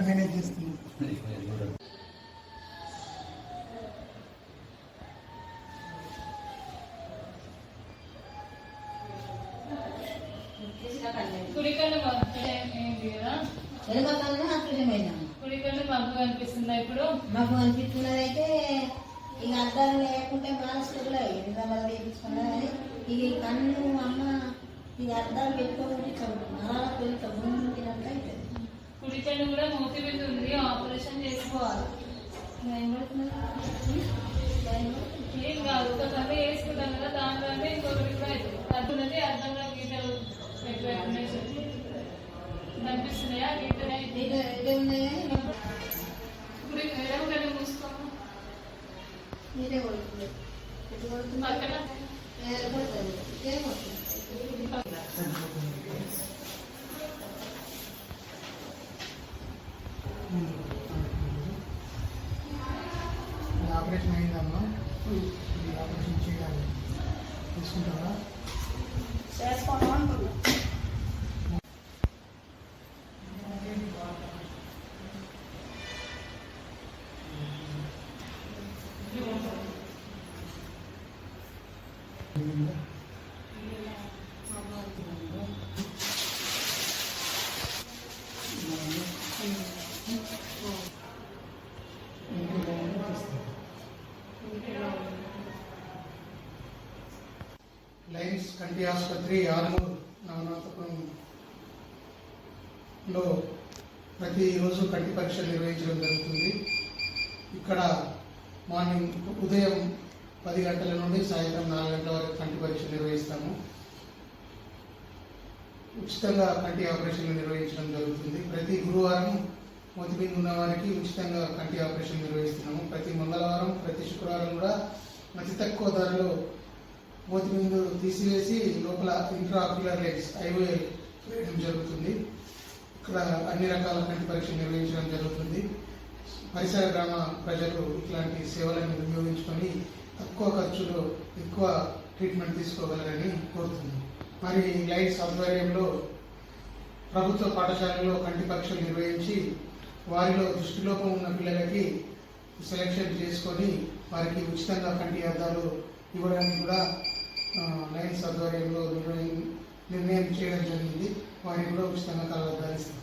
Manage చేస్తున్నాం కుడికన్ను మబ్బు ఏంటి కదా వెనుక కన్నా ఆశ్చర్యమైనాము కుడికన్ను మబ్బు కనిపిస్తుందా ఇప్పుడు? మాకు అనిపించినదైతే ఇక అద్దాలు లేకుంటే మానసికలు ఎంత మళ్ళీ వేయించుకున్నా కానీ ఇక ఈ కన్ను అమ్మ ఇక అద్దాలు పెట్టుకోకుండా చేసుకోవాలి ఏం కాదు ఒక కన్ను వేసుకుంటాం కదా ఇంకొకటి కూడా అవుతుంది అర్థున్నది అర్థంలో గీతలు. కనిపిస్తున్నాయా గీతలు? ఉన్నాయి? కన్ను మూసుకోము? మీరే కొడుతుంది. పక్కన. కొడుతుంది? ఇదే కొడుతుంది ఈ ఆపరేషన్ అయిందమ్మా. ఈ ఆపరేషన్ చేయాలి. తీసుకుంటారా చేసుకోవడం అనుకున్నాం లైన్స్ కంటి ఆసుపత్రి ఆర్మూర్ నవనాథపురంలో ప్రతిరోజు కంటి పరీక్షలు నిర్వహించడం జరుగుతుంది. ఇక్కడ మార్నింగ్ ఉదయం పది గంటల నుండి సాయంత్రం నాలుగు గంటల వరకు కంటి పరీక్ష నిర్వహిస్తాము. ఉచితంగా కంటి ఆపరేషన్లు నిర్వహించడం జరుగుతుంది. ప్రతి గురువారం మొతిబిందు ఉన్న వారికి ఉచితంగా కంటి ఆపరేషన్ నిర్వహిస్తున్నాము. ప్రతి మంగళవారం ప్రతి శుక్రవారం కూడా అతి తక్కువ ధరలో మోతిబిందు తీసివేసి లోపల ఇంట్రాక్యులర్ లెన్స్ ఐఓఎల్ వేయడం జరుగుతుంది. ఇక్కడ అన్ని రకాల కంటి పరీక్ష నిర్వహించడం జరుగుతుంది. పరిసర గ్రామ ప్రజలు ఇట్లాంటి సేవలను వినియోగించుకొని తక్కువ ఖర్చులో ఎక్కువ ట్రీట్మెంట్ తీసుకోగలరని కోరుతుంది. మరి లైట్స్ ఆధ్వర్యంలో ప్రభుత్వ పాఠశాలలో కంటి పరీక్షలు నిర్వహించి వారిలో దృష్టిలోపం ఉన్న పిల్లలకి సెలెక్షన్ చేసుకొని వారికి ఉచితంగా కంటి అద్దాలు ఇవ్వడానికి కూడా లైన్స్ ఆధ్వర్యంలో నిర్ణయం నిర్ణయం చేయడం జరిగింది. వారికి కూడా ఉచితంగా కలవద్దాలు